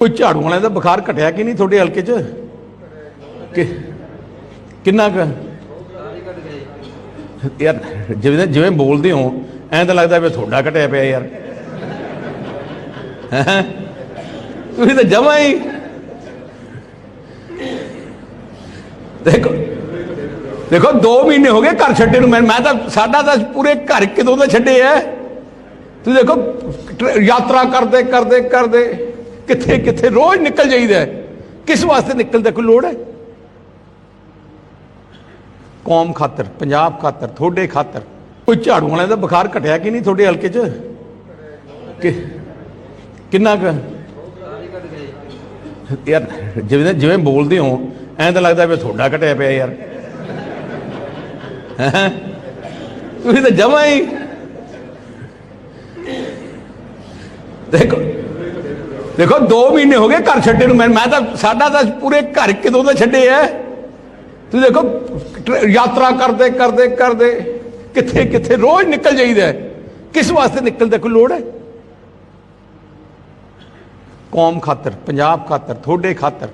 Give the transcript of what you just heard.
ਕੋਈ ਝਾੜੂ ਵਾਲਿਆਂ ਦਾ ਬੁਖਾਰ ਘਟਿਆ ਕਿ ਨਹੀਂ ਤੁਹਾਡੇ ਹਲਕੇ 'ਚ? ਕਿ ਕਿੰਨਾ ਕੁ? ਯਾਰ, ਜਿਵੇਂ ਜਿਵੇਂ ਬੋਲਦੇ ਹੋ, ਐਂ ਤਾਂ ਲੱਗਦਾ ਵੀ ਤੁਹਾਡਾ ਘਟਿਆ ਪਿਆ ਯਾਰ। ਤੁਸੀਂ ਤਾਂ ਜਮਾ ਹੀ ਦੇਖੋ ਦੇਖੋ 2 ਮਹੀਨੇ ਹੋ ਗਏ ਘਰ ਛੱਡੇ ਨੂੰ। ਮੈਂ ਮੈਂ ਤਾਂ ਸਾਡਾ ਤਾਂ ਪੂਰੇ ਘਰ ਕਿਦੋਂ ਦਾ ਛੱਡੇ ਐ। ਤੁਸੀਂ ਦੇਖੋ, ਯਾਤਰਾ ਕਰਦੇ ਕਰਦੇ ਕਰਦੇ। ਕਿੱਥੇ ਕਿੱਥੇ ਰੋਜ਼ ਨਿਕਲ ਜਾਈਦਾ ਕਿਸ ਵਾਸਤੇ ਨਿਕਲਦਾ ਕੋਈ ਲੋੜ ਹੈ? ਕੌਮ ਖਾਤਰ, ਪੰਜਾਬ ਖਾਤਰ, ਤੁਹਾਡੇ ਖਾਤਰ। ਕੋਈ ਝਾੜੂ ਵਾਲਿਆਂ ਦਾ ਬੁਖਾਰ ਘਟਿਆ ਕਿ ਨਹੀਂ ਤੁਹਾਡੇ ਹਲਕੇ 'ਚ? ਕਿੰਨਾ ਕੁ? ਯਾਰ, ਜਿਵੇਂ ਜਿਵੇਂ ਬੋਲਦੇ ਹੋ, ਐਂ ਤਾਂ ਲੱਗਦਾ ਵੀ ਤੁਹਾਡਾ ਘਟਿਆ ਪਿਆ ਯਾਰ। ਤੁਸੀਂ ਤਾਂ ਜਮਾ ਹੀ ਦੇਖੋ ਦੇਖੋ 2 ਮਹੀਨੇ ਹੋ ਗਏ ਘਰ ਛੱਡੇ ਨੂੰ। ਮੈਂ ਮੈਂ ਤਾਂ ਸਾਡਾ ਤਾਂ ਪੂਰੇ ਘਰ ਕਿਦੋਂ ਦਾ ਛੱਡੇ ਐ? ਤੁਸੀਂ ਦੇਖੋ ਯਾਤਰਾ ਕਰਦੇ ਕਰਦੇ ਕਰਦੇ ਕਿੱਥੇ ਕਿੱਥੇ ਰੋਜ਼ ਨਿਕਲ ਜਾਈਦਾ ਕਿਸ ਵਾਸਤੇ ਨਿਕਲਦਾ ਕੋਈ ਲੋੜ ਹੈ ਕੌਮ ਖਾਤਰ, ਪੰਜਾਬ ਖਾਤਰ, ਤੁਹਾਡੇ ਖਾਤਰ।